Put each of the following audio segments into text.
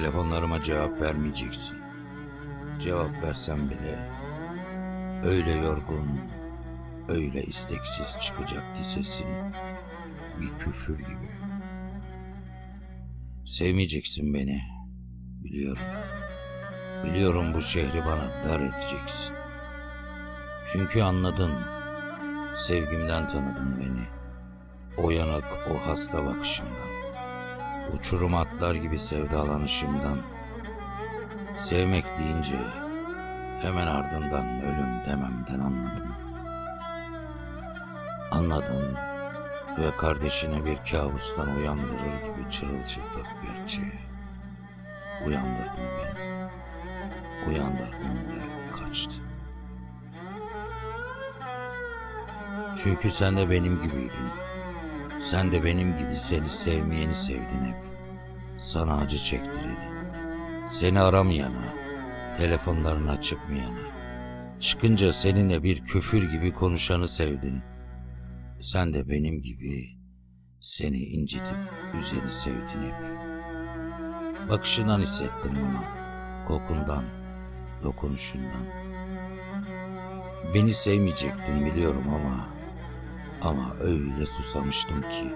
Telefonlarıma cevap vermeyeceksin. Cevap versem bile öyle yorgun, öyle isteksiz çıkacak ki sesin bir küfür gibi. Sevmeyeceksin beni. Biliyorum. Biliyorum bu şehri bana dar edeceksin. Çünkü anladın. Sevgimden tanıdın beni. O yanık, o hasta bakışımdan. Uçurum atlar gibi sevdalanışımdan. Sevmek deyince hemen ardından ölüm dememden anladım. Anladın ve kardeşini bir kabustan uyandırır gibi çırılçıplak gerçeğe. Uyandırdın beni. Uyandırdın ve kaçtın. Çünkü sen de benim gibiydin. Sen de benim gibi seni sevmeyeni sevdin hep. Sana acı çektireni. Seni aramayana, telefonlarına çıkmayana. Çıkınca seninle bir küfür gibi konuşanı sevdin. Sen de benim gibi seni incitip üzeni sevdin hep. Bakışından hissettim bunu. Kokundan, dokunuşundan. Beni sevmeyecektin biliyorum ama ama öyle susamıştım ki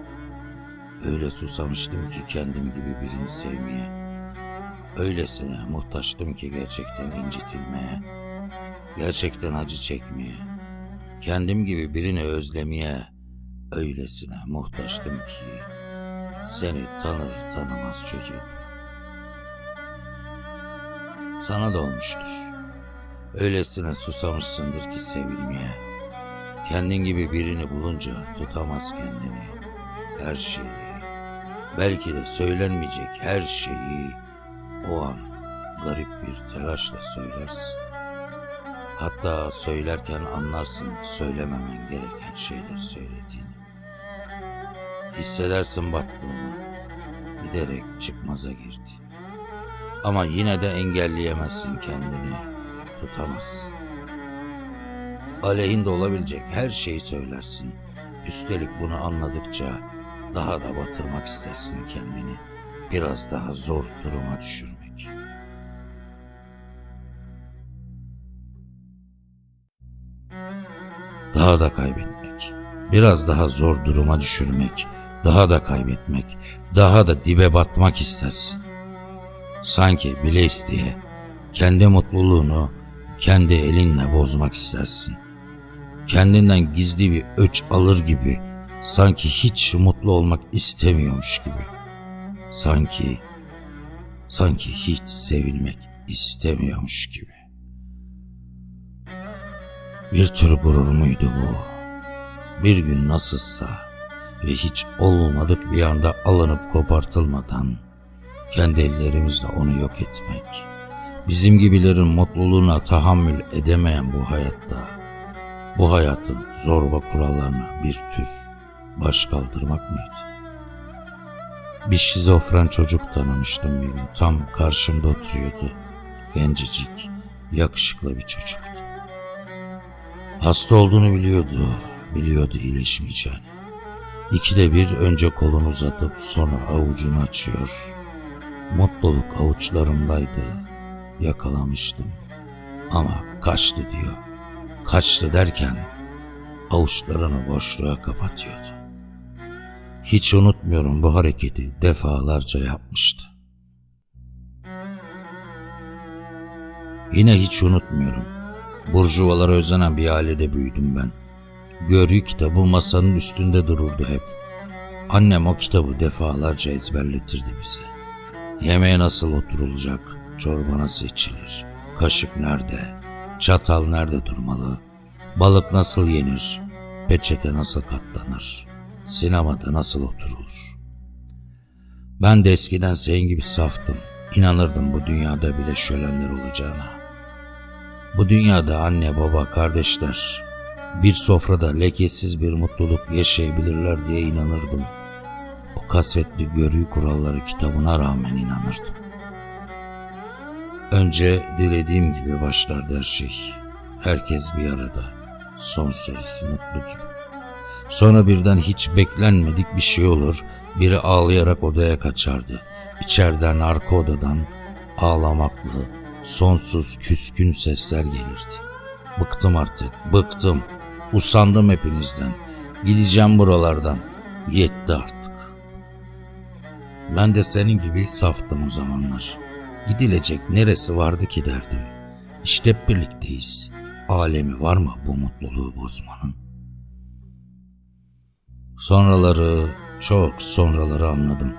öyle susamıştım ki kendim gibi birini sevmeye. Öylesine muhtaçtım ki gerçekten incitilmeye, gerçekten acı çekmeye, kendim gibi birini özlemeye öylesine muhtaçtım ki seni tanır tanımaz çocuğum. Sana da olmuştur. Öylesine susamışsındır ki sevilmeye. Kendin gibi birini bulunca tutamaz kendini. Her şeyi, belki de söylenmeyecek her şeyi o an garip bir telaşla söylersin. Hatta söylerken anlarsın söylememen gereken şeyler söylediğini. Hissedersin battığını, giderek çıkmaza girdi. Ama yine de engelleyemezsin kendini, tutamazsın. Aleyhinde olabilecek her şeyi söylersin. Üstelik bunu anladıkça daha da batırmak istersin kendini. Biraz daha zor duruma düşürmek. Daha da kaybetmek. Biraz daha zor duruma düşürmek. Daha da kaybetmek. Daha da dibe batmak istersin. Sanki bile isteye kendi mutluluğunu kendi elinle bozmak istersin. Kendinden gizli bir öç alır gibi sanki hiç mutlu olmak istemiyormuş gibi. Sanki sanki hiç sevilmek istemiyormuş gibi. Bir tür gurur muydu bu? Bir gün nasılsa ve hiç olmadık bir anda alınıp kopartılmadan kendi ellerimizle onu yok etmek. Bizim gibilerin mutluluğuna tahammül edemeyen bu hayatta, bu hayatın zorba kurallarına bir tür baş kaldırmak mıydı? Bir şizofren çocuk tanımıştım bir gün. Tam karşımda oturuyordu. Gencecik, yakışıklı bir çocuktu. Hasta olduğunu biliyordu, biliyordu iyileşmeyeceğini. İkide bir önce kolunu uzatıp sonra avucunu açıyor. Mutluluk avuçlarımdaydı. Yakalamıştım. Ama kaçtı diyor. Kaçtı derken avuçlarını boşluğa kapatıyordu. Hiç unutmuyorum bu hareketi defalarca yapmıştı. Yine hiç unutmuyorum. Burjuvalara özenen bir ailede büyüdüm ben. Görgü kitabı masanın üstünde dururdu hep. Annem o kitabı defalarca ezberletirdi bize. Yemeğe nasıl oturulacak, çorba nasıl içilir, kaşık nerede, çatal nerede durmalı, balık nasıl yenir, peçete nasıl katlanır, sinemada nasıl oturulur. Ben de eskiden senin gibi saftım. İnanırdım bu dünyada bile şölenler olacağına. Bu dünyada anne baba kardeşler bir sofrada lekesiz bir mutluluk yaşayabilirler diye inanırdım. O kasvetli görüyü kuralları kitabına rağmen inanırdım. Önce dilediğim gibi başlardı her şey. Herkes bir arada. Sonsuz, mutlu gibi. Sonra birden hiç beklenmedik bir şey olur. Biri ağlayarak odaya kaçardı. İçeriden arka odadan ağlamaklı, sonsuz küskün sesler gelirdi. Bıktım artık, bıktım. Usandım hepinizden. Gideceğim buralardan. Yetti artık. Ben de senin gibi saftım o zamanlar. Gidilecek neresi vardı ki derdim. İşte hep birlikteyiz. Alemi var mı bu mutluluğu bozmanın? Sonraları, çok sonraları anladım.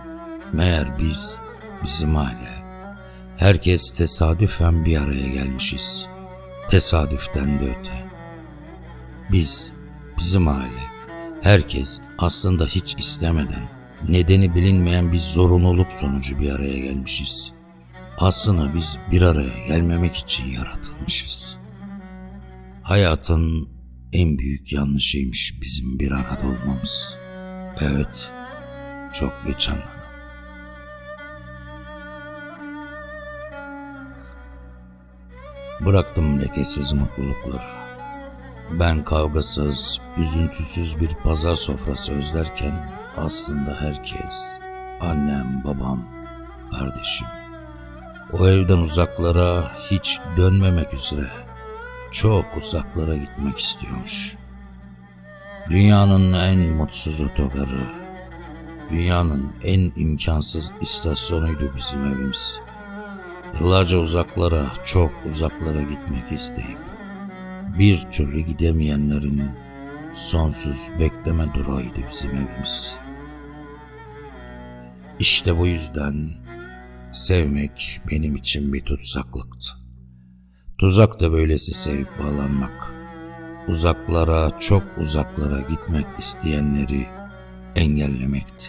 Meğer biz, bizim aile, herkes tesadüfen bir araya gelmişiz. Tesadüften de öte. Biz, bizim aile, herkes aslında hiç istemeden, nedeni bilinmeyen bir zorunluluk sonucu bir araya gelmişiz. Aslında biz bir araya gelmemek için yaratılmışız. Hayatın en büyük yanlışıymış bizim bir arada olmamız. Evet, çok geç anladım. Bıraktım lekesiz mutlulukları. Ben kavgasız, üzüntüsüz bir pazar sofrası özlerken aslında herkes, annem, babam, kardeşim, o evden uzaklara hiç dönmemek üzere çok uzaklara gitmek istiyormuş. Dünyanın en mutsuz otogarı, dünyanın en imkansız istasyonuydu bizim evimiz. Yıllarca uzaklara, çok uzaklara gitmek isteyip bir türlü gidemeyenlerin sonsuz bekleme durağıydı bizim evimiz. İşte bu yüzden sevmek benim için bir tutsaklıktı. Tuzak da böylesi sevip bağlanmak. Uzaklara, çok uzaklara gitmek isteyenleri engellemekti.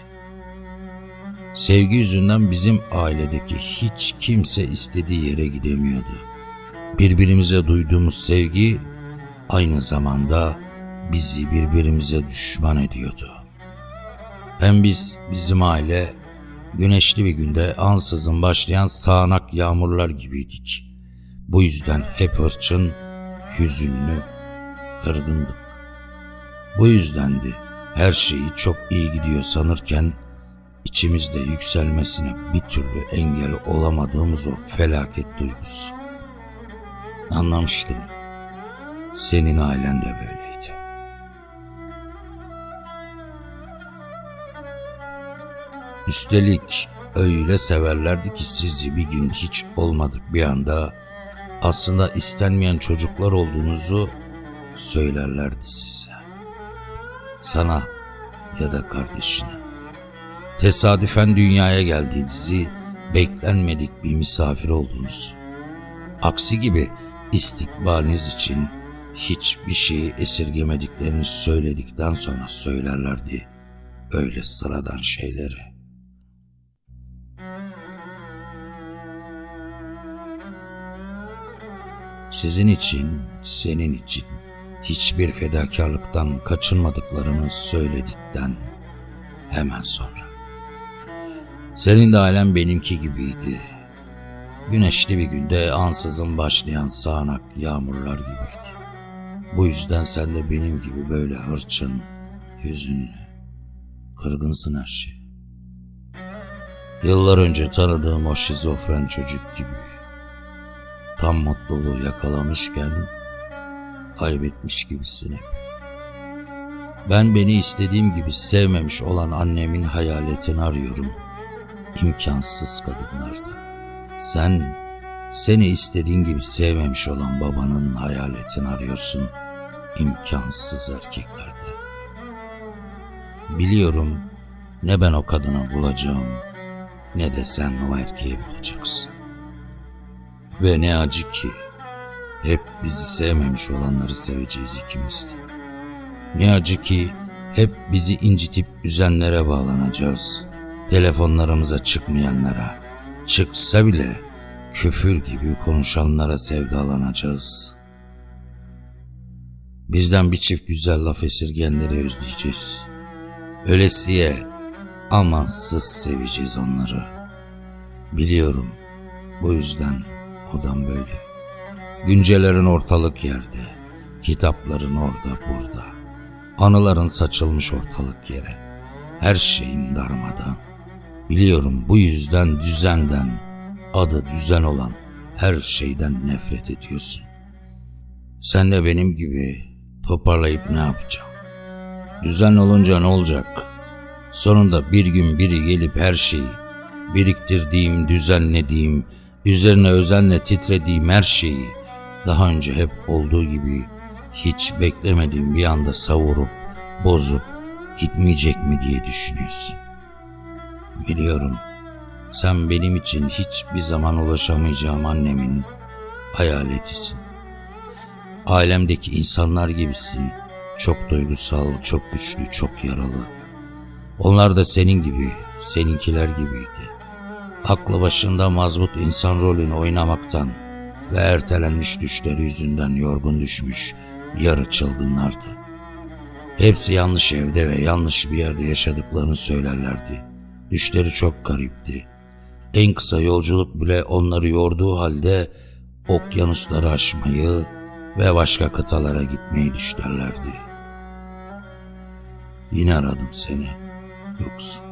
Sevgi yüzünden bizim ailedeki hiç kimse istediği yere gidemiyordu. Birbirimize duyduğumuz sevgi aynı zamanda bizi birbirimize düşman ediyordu. Hem biz, bizim aile güneşli bir günde ansızın başlayan sağanak yağmurlar gibiydik. Bu yüzden hep hırçın, hüzünlü, kırgındık. Bu yüzdendi her şeyi çok iyi gidiyor sanırken içimizde yükselmesine bir türlü engel olamadığımız o felaket duygusu. Anlamıştım. Senin ailen de böyleydi. Üstelik öyle severlerdi ki sizi bir gün hiç olmadık bir anda aslında istenmeyen çocuklar olduğunuzu söylerlerdi size. Sana ya da kardeşine. Tesadüfen dünyaya geldiğinizi beklenmedik bir misafir oldunuz. Aksi gibi istikbaliniz için hiçbir şeyi esirgemediklerini söyledikten sonra söylerlerdi öyle sıradan şeyleri. Sizin için, senin için hiçbir fedakarlıktan kaçınmadıklarını söyledikten hemen sonra. Senin de ailen benimki gibiydi. Güneşli bir günde ansızın başlayan sağanak yağmurlar gibiydi. Bu yüzden sen de benim gibi böyle hırçın, hüzünlü, kırgınsın her şey. Yıllar önce tanıdığım o şizofren çocuk gibi tam mutluluğu yakalamışken kaybetmiş gibisin hep. Ben beni istediğim gibi sevmemiş olan annemin hayaletini arıyorum. İmkansız kadınlarda. Sen seni istediğin gibi sevmemiş olan babanın hayaletini arıyorsun. İmkansız erkeklerde. Biliyorum ne ben o kadını bulacağım ne de sen o erkeği bulacaksın. Ve ne acı ki hep bizi sevmemiş olanları seveceğiz ikimiz de. Ne acı ki hep bizi incitip üzenlere bağlanacağız. Telefonlarımıza çıkmayanlara, çıksa bile küfür gibi konuşanlara sevdalanacağız. Bizden bir çift güzel laf esirgenleri özleyeceğiz. Ölesiye amansız seveceğiz onları. Biliyorum bu yüzden odam böyle. Güncelerin ortalık yerde, kitapların orada burada. Anıların saçılmış ortalık yere. Her şeyin darmadan. Biliyorum bu yüzden düzenden, adı düzen olan her şeyden nefret ediyorsun. Sen de benim gibi toparlayıp ne yapacağım? Düzen olunca ne olacak? Sonunda bir gün biri gelip her şeyi, biriktirdiğim, düzenlediğim, üzerine özenle titrediğim her şeyi daha önce hep olduğu gibi hiç beklemediğim bir anda savurup, bozup gitmeyecek mi diye düşünüyorsun. Biliyorum sen benim için hiçbir zaman ulaşamayacağım annemin hayaletisin. Ailemdeki insanlar gibisin. Çok duygusal, çok güçlü, çok yaralı. Onlar da senin gibi, seninkiler gibiydi. Aklı başında mazbut insan rolünü oynamaktan ve ertelenmiş düşleri yüzünden yorgun düşmüş yarı çılgınlardı. Hepsi yanlış evde ve yanlış bir yerde yaşadıklarını söylerlerdi. Düşleri çok garipti. En kısa yolculuk bile onları yorduğu halde okyanusları aşmayı ve başka kıtalara gitmeyi düşlerlerdi. Yine aradım seni. Yoksun.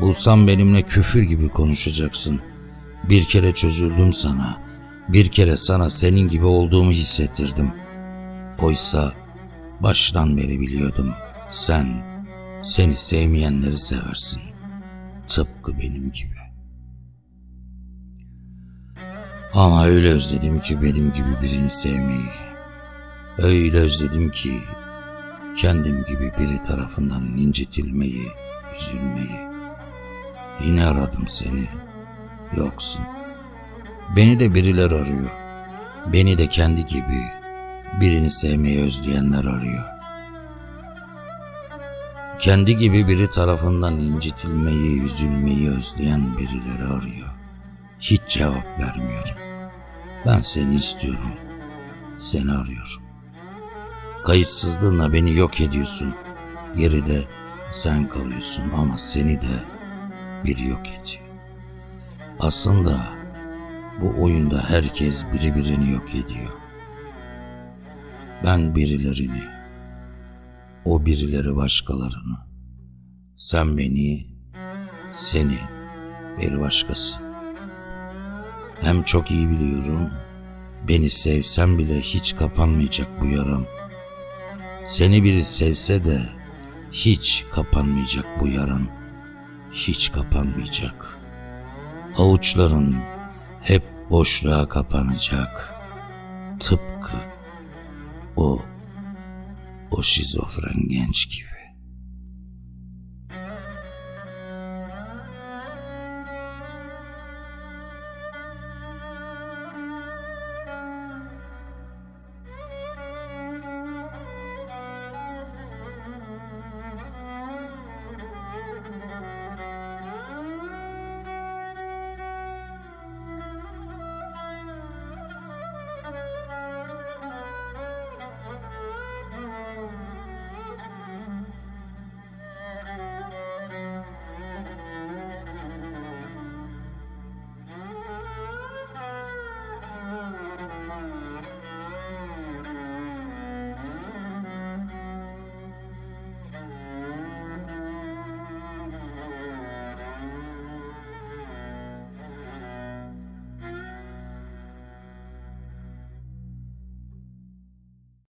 Bulsam benimle küfür gibi konuşacaksın. Bir kere çözüldüm sana. Bir kere sana senin gibi olduğumu hissettirdim. Oysa baştan beri biliyordum. Sen, seni sevmeyenleri seversin. Tıpkı benim gibi. Ama öyle özledim ki benim gibi birini sevmeyi. Öyle özledim ki kendim gibi biri tarafından incitilmeyi, üzülmeyi. Yine aradım seni. Yoksun. Beni de biriler arıyor. Beni de kendi gibi birini sevmeyi özleyenler arıyor. Kendi gibi biri tarafından incitilmeyi, üzülmeyi özleyen birileri arıyor. Hiç cevap vermiyorum. Ben seni istiyorum. Seni arıyorum. Kayıtsızlığınla beni yok ediyorsun. Geride sen kalıyorsun ama seni de biri yok ediyor. Aslında bu oyunda herkes biri birini yok ediyor. Ben birilerini, o birileri başkalarını. Sen beni, seni, bir başkası. Hem çok iyi biliyorum, beni sevsem bile hiç kapanmayacak bu yaram. Seni biri sevse de hiç kapanmayacak bu yaran. Hiç kapanmayacak. Avuçların hep boşluğa kapanacak. Tıpkı o o şizofren genç gibi.